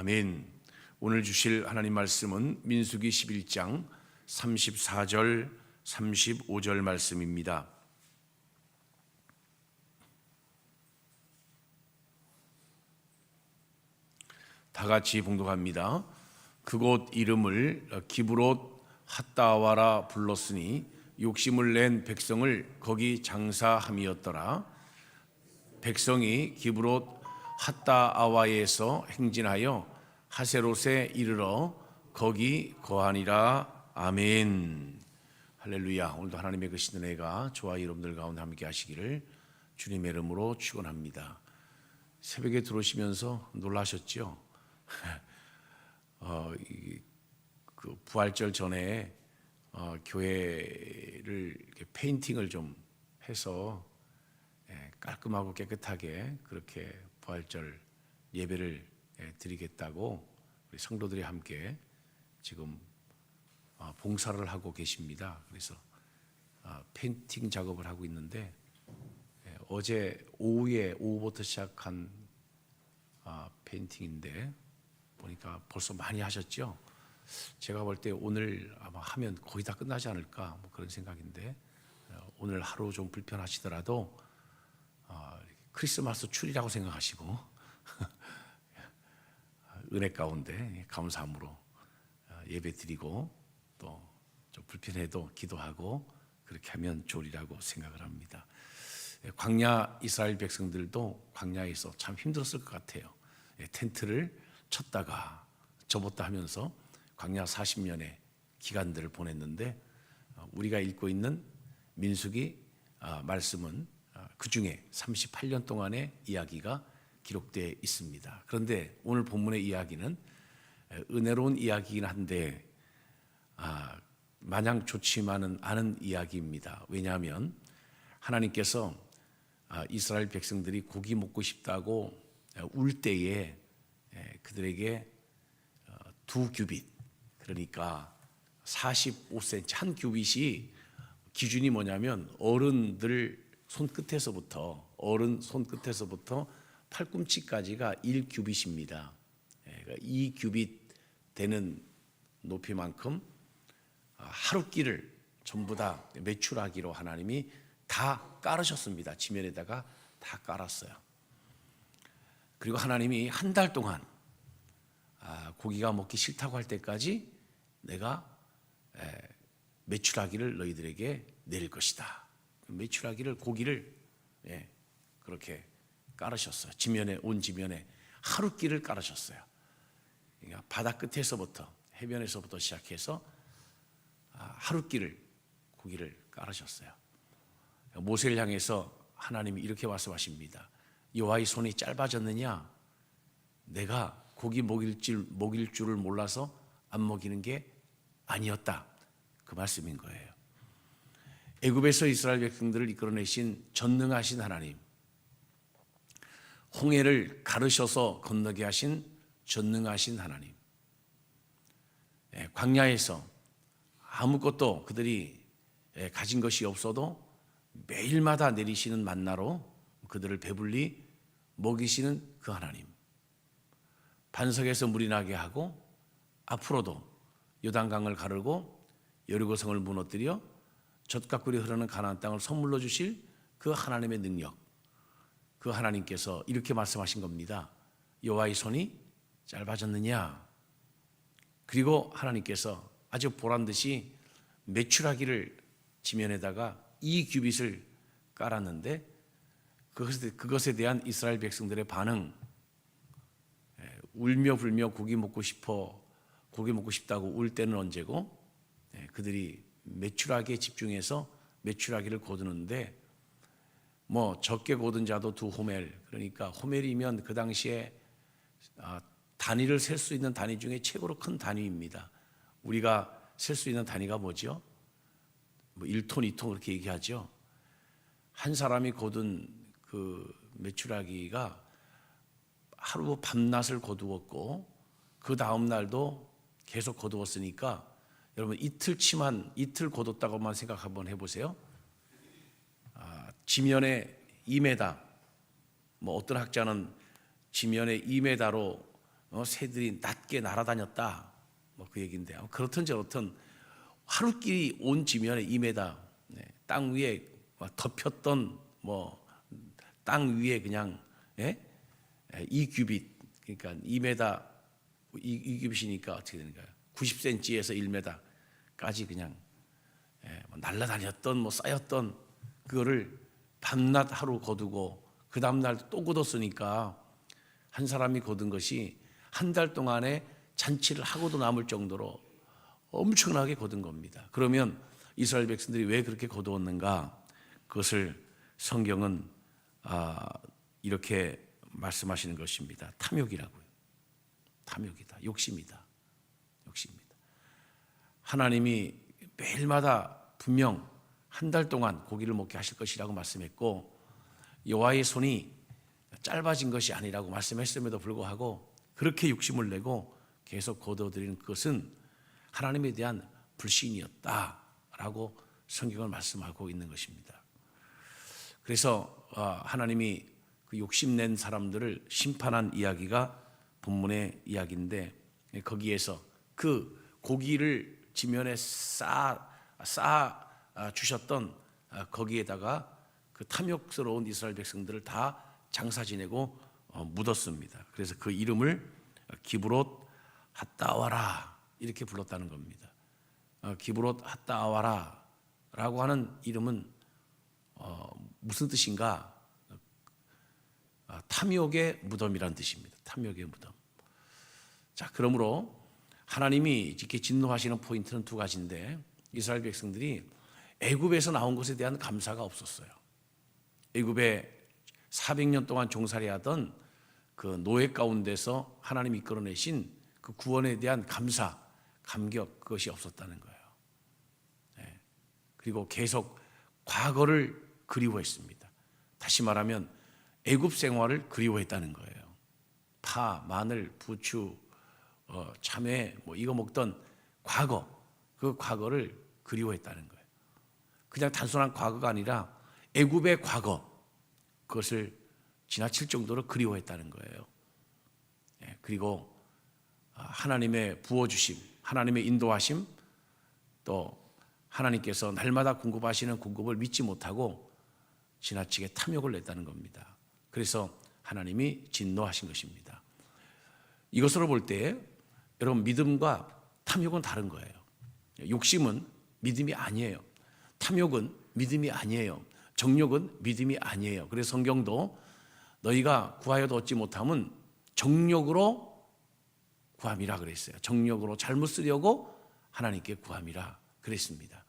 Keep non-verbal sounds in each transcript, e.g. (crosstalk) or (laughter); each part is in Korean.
아멘. 오늘 주실 하나님 말씀은 민수기 11장 34절 35절 말씀입니다. 다 같이 봉독합니다. 그곳 이름을 기브롯 핫다와라 불렀으니 욕심을 낸 백성을 거기 장사함이었더라. 백성이 기브롯 핫다아와에서 행진하여 하세롯에 이르러 거기 거하니라. 아멘. 할렐루야. 오늘도 하나님의 그 신 은혜가 저와 여러분들 가운데 함께 하시기를 주님의 이름으로 축원합니다. 새벽에 들어오시면서 놀라셨죠? (laughs) 어, 이, 그 부활절 전에 어, 교회를 페인팅을 좀 해서 예, 깔끔하고 깨끗하게 그렇게 부활절 예배를 예, 드리겠다고 우리 성도들이 함께 지금 어, 봉사를 하고 계십니다. 그래서 어, 페인팅 작업을 하고 있는데 예, 어제 오후에 오후부터 시작한 아, 페인팅인데 보니까 벌써 많이 하셨죠. 제가 볼 때 오늘 아마 하면 거의 다 끝나지 않을까 뭐 그런 생각인데 어, 오늘 하루 좀 불편하시더라도 어, 크리스마스 출이라고 생각하시고 (laughs) 은혜 가운데 감사함으로 어, 예배 드리고 또 좀 불편해도 기도하고 그렇게 하면 좋으리라고 생각을 합니다. 예, 광야 이스라엘 백성들도 광야에서 참 힘들었을 것 같아요. 예, 텐트를 쳤다가 접었다 하면서 광야 40년의 기간들을 보냈는데 어, 우리가 읽고 있는 민수기 아, 말씀은 그 중에 38년 동안의 이야기가 기록되어 있습니다. 그런데 오늘 본문의 이야기는 은혜로운 이야기이긴 한데 아, 마냥 좋지만은 않은 이야기입니다. 왜냐하면 하나님께서 아, 이스라엘 백성들이 고기 먹고 싶다고 울 때에 그들에게 어, 두 규빗 그러니까 45cm 한 규빗이 기준이 뭐냐면 어른들 손끝에서부터 어른 손끝에서부터 팔꿈치까지가 1규빗입니다. 그러니까 2규빗 되는 높이만큼 하루 끼를 전부 다 매출하기로 하나님이 다 깔으셨습니다. 지면에다가 다 깔았어요. 그리고 하나님이 한 달 동안 아, 고기가 먹기 싫다고 할 때까지 내가 매출하기를 너희들에게 내릴 것이다. 매출하기를 고기를 예, 그렇게 깔으셨어요. 지면에 온 지면에 하루 끼를 깔으셨어요. 그러니까 바다 끝에서부터 해변에서부터 시작해서 아, 하루 끼를 고기를 깔으셨어요. 모세를 향해서 하나님이 이렇게 말씀하십니다. 여호와의 손이 짧아졌느냐? 내가 고기 먹일 줄 먹일 줄을 몰라서 안 먹이는 게 아니었다. 그 말씀인 거예요. 애굽에서 이스라엘 백성들을 이끌어내신 전능하신 하나님, 홍해를 가르셔서 건너게 하신 전능하신 하나님, 예, 광야에서 아무것도 그들이 예, 가진 것이 없어도 매일마다 내리시는 만나로 그들을 배불리 먹이시는 그 하나님. 반석에서 물이 나게 하고 앞으로도 요단강을 가르고 여리고성을 무너뜨려 젖과 꿀이 흐르는 가나안 땅을 선물로 주실 그 하나님의 능력. 그 하나님께서 이렇게 말씀하신 겁니다. 여호와의 손이 짧아졌느냐? 그리고 하나님께서 아주 보란 듯이 매출하기를 지면에다가 이 규빗을 깔았는데 그것에, 대한 이스라엘 백성들의 반응 예, 울며 불며 고기 먹고 싶어 고기 먹고 싶다고 울 때는 언제고 예, 그들이 매출하기에 집중해서 매출하기를 거두는데 뭐 적게 거둔 자도 두 호멜 그러니까 호멜이면 그 당시에 아, 단위를 셀 수 있는 단위 중에 최고로 큰 단위입니다. 우리가 셀 수 있는 단위가 뭐죠? 뭐 1톤, 2톤 그렇게 얘기하죠. 한 사람이 거둔 그 매출하기가 하루 밤낮을 거두었고 그 다음 날도 계속 거두었으니까 여러분 이틀치만 이틀 거뒀다고만 생각 한번 해보세요. 아, 지면에 2m, 뭐 어떤 학자는 지면에 2m로 어, 새들이 낮게 날아다녔다. 뭐 그 얘기인데요. 그렇든 저렇든 하루끼리 온 지면에 2m 네, 땅 위에 막 덮였던 뭐 땅 위에 그냥 예? 예, 2규빗 그러니까 2m 2, 2규빗이니까 어떻게 되는가요? 90cm에서 1m 까지 그냥 예, 뭐 날라다녔던 뭐 쌓였던 그거를 밤낮 하루 거두고 그 다음 날또 굳었으니까 한 사람이 거둔 것이 한 달 동안에 잔치를 하고도 남을 정도로 엄청나게 거둔 겁니다. 그러면 이스라엘 백성들이 왜 그렇게 거두었는가? 그것을 성경은 아, 이렇게 말씀하시는 것입니다. 탐욕이라고요. 탐욕이다. 욕심이다. 하나님이 매일마다 분명 한 달 동안 고기를 먹게 하실 것이라고 말씀했고 여호와의 손이 짧아진 것이 아니라고 말씀했음에도 불구하고 그렇게 욕심을 내고 계속 거둬들이는 그것은 하나님에 대한 불신이었다라고 성경을 말씀하고 있는 것입니다. 그래서 어, 하나님이 그 욕심낸 사람들을 심판한 이야기가 본문의 이야기인데 거기에서 그 고기를 지면에 쌓아, 쌓아 아, 주셨던 아, 거기에다가 그 탐욕스러운 이스라엘 백성들을 다 장사 지내고 어, 묻었습니다. 그래서 그 이름을 기브롯 핫다와라 이렇게 불렀다는 겁니다. 어, 기브롯 핫다와라라고 하는 이름은 어, 무슨 뜻인가? 아, 탐욕의 무덤이란 뜻입니다. 탐욕의 무덤. 자, 그러므로 하나님이 이렇게 진노하시는 포인트는 두 가지인데 이스라엘 백성들이 애굽에서 나온 것에 대한 감사가 없었어요. 애굽에 400년 동안 종살이 하던 그 노예 가운데서 하나님이 이끌어내신 그 구원에 대한 감사, 감격 그것이 없었다는 거예요. 네. 그리고 계속 과거를 그리워했습니다. 다시 말하면 애굽 생활을 그리워했다는 거예요. 파, 마늘, 부추, 어, 참외 뭐 이거 먹던 과거 그 과거를 그리워했다는 거예요. 그냥 단순한 과거가 아니라 애굽의 과거 그것을 지나칠 정도로 그리워했다는 거예요. 예, 그리고 아, 하나님의 부어 주심, 하나님의 인도하심, 또 하나님께서 날마다 공급하시는 공급을 믿지 못하고 지나치게 탐욕을 냈다는 겁니다. 그래서 하나님이 진노하신 것입니다. 이것으로 볼 때 여러분 믿음과 탐욕은 다른 거예요. 욕심은 믿음이 아니에요. 탐욕은 믿음이 아니에요. 정욕은 믿음이 아니에요. 그래서 성경도 너희가 구하여도 얻지 못함은 정욕으로 구함이라 그랬어요. 정욕으로 잘못 쓰려고 하나님께 구함이라 그랬습니다.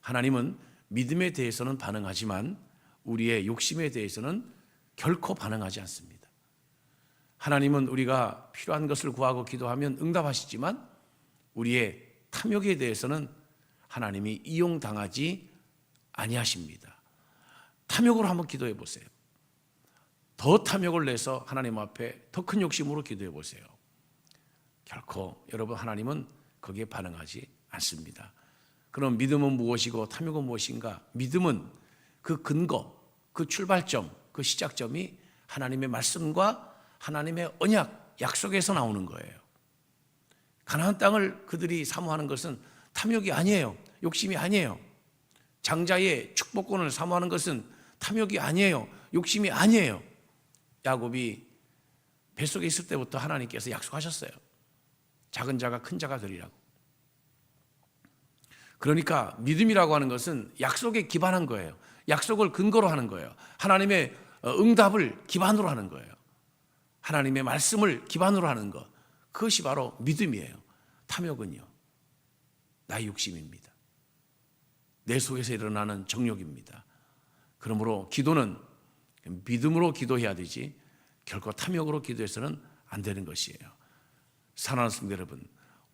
하나님은 믿음에 대해서는 반응하지만 우리의 욕심에 대해서는 결코 반응하지 않습니다. 하나님은 우리가 필요한 것을 구하고 기도하면 응답하시지만 우리의 탐욕에 대해서는 하나님이 이용당하지 아니하십니다. 탐욕으로 한번 기도해 보세요. 더 탐욕을 내서 하나님 앞에 더 큰 욕심으로 기도해 보세요. 결코 여러분 하나님은 거기에 반응하지 않습니다. 그럼 믿음은 무엇이고 탐욕은 무엇인가? 믿음은 그 근거, 그 출발점, 그 시작점이 하나님의 말씀과 하나님의 언약, 약속에서 나오는 거예요. 가나안 땅을 그들이 사모하는 것은 탐욕이 아니에요. 욕심이 아니에요. 장자의 축복권을 사모하는 것은 탐욕이 아니에요. 욕심이 아니에요. 야곱이 뱃속에 있을 때부터 하나님께서 약속하셨어요. 작은 자가 큰 자가 되리라고. 그러니까 믿음이라고 하는 것은 약속에 기반한 거예요. 약속을 근거로 하는 거예요. 하나님의 어, 응답을 기반으로 하는 거예요. 하나님의 말씀을 기반으로 하는 것. 그것이 바로 믿음이에요. 탐욕은요. 나의 욕심입니다. 내 속에서 일어나는 정욕입니다. 그러므로 기도는 믿음으로 기도해야 되지 결코 탐욕으로 기도해서는 안 되는 것이에요. 사랑하는 성도 여러분,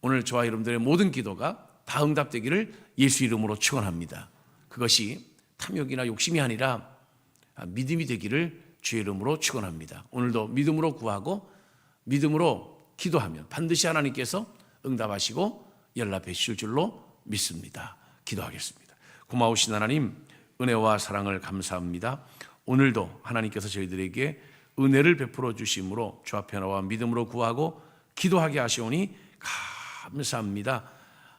오늘 저와 여러분들의 모든 기도가 다 응답되기를 예수 이름으로 축원합니다. 그것이 탐욕이나 욕심이 아니라 믿음이 되기를 주의 이름으로 축원합니다. 오늘도 믿음으로 구하고 믿음으로 기도하면 반드시 하나님께서 응답하시고 연락해 주실 줄로 믿습니다. 기도하겠습니다. 고마우신 하나님 은혜와 사랑을 감사합니다. 오늘도 하나님께서 저희들에게 은혜를 베풀어 주심으로 주 앞에 나와 믿음으로 구하고 기도하게 하시오니 감사합니다.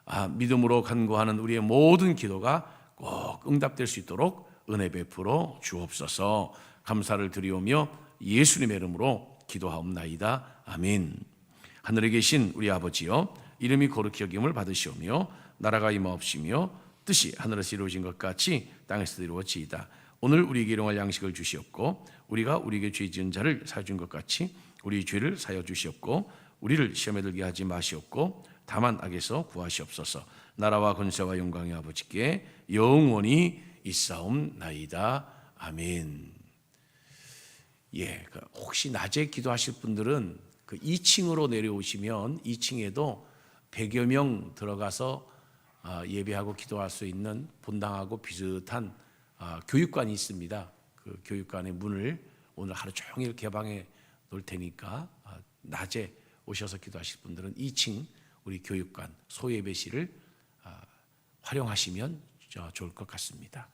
아, 믿음으로 간구하는 우리의 모든 기도가 꼭 응답될 수 있도록 은혜 베풀어 주옵소서. 감사를 드리오며 예수님의 이름으로 기도하옵나이다. 아멘. 하늘에 계신 우리 아버지여 이름이 거룩히 여김을 받으시오며 나라가 임하옵시며 뜻이 하늘에서 이루어진 것 같이 땅에서 이루어지이다. 오늘 우리에게 일용할 양식을 주시옵고 우리가 우리에게 죄 지은 자를 사준 것 같이 우리 죄를 사여 주시옵고 우리를 시험에 들게 하지 마시옵고 다만 악에서 구하시옵소서. 나라와 권세와 영광의 아버지께 영원히 있사옵나이다. 아멘. 예, 그 혹시 낮에 기도하실 분들은 그 2층으로 내려오시면 2층에도 100여 명 들어가서 아, 예배하고 기도할 수 있는 본당하고 비슷한 아, 교육관이 있습니다. 그 교육관의 문을 오늘 하루 종일 개방해 놓을 테니까 아, 낮에 오셔서 기도하실 분들은 2층 우리 교육관 소예배실을 활용하시면 좋을 것 같습니다.